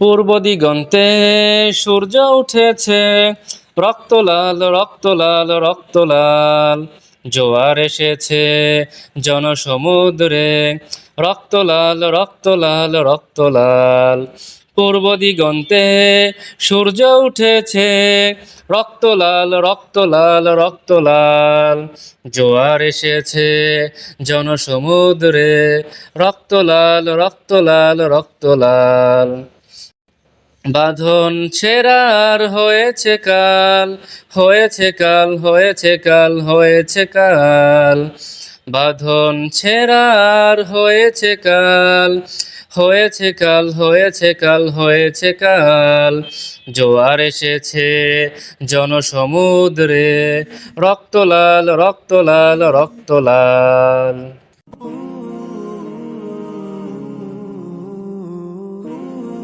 পূর্ব দিগন্তে সূর্য উঠেছে। রক্তলাল রক্তলাল রক্তলাল, জোয়ার এসেছে জনসমুদ্রে। রক্তলাল রক্তলাল রক্তলাল পূর্ব দিগন্তে সূর্য উঠেছে। রক্তলাল রক্তলাল রক্তলাল, জোয়ার এসেছে জনসমুদ্রে। রক্তলাল রক্তলাল রক্তলাল বাঁধন ছেড়ার হয়েছে কাল হয়েছে কাল হয়েছে কাল হয়েছে কাল। বাঁধন ছেঁড়ার হয়েছে কাল হয়েছে কাল হয়েছে কাল হয়েছে কাল। জোয়ার এসেছে জনসমুদ্রে রক্তলাল রক্তলাল রক্তলাল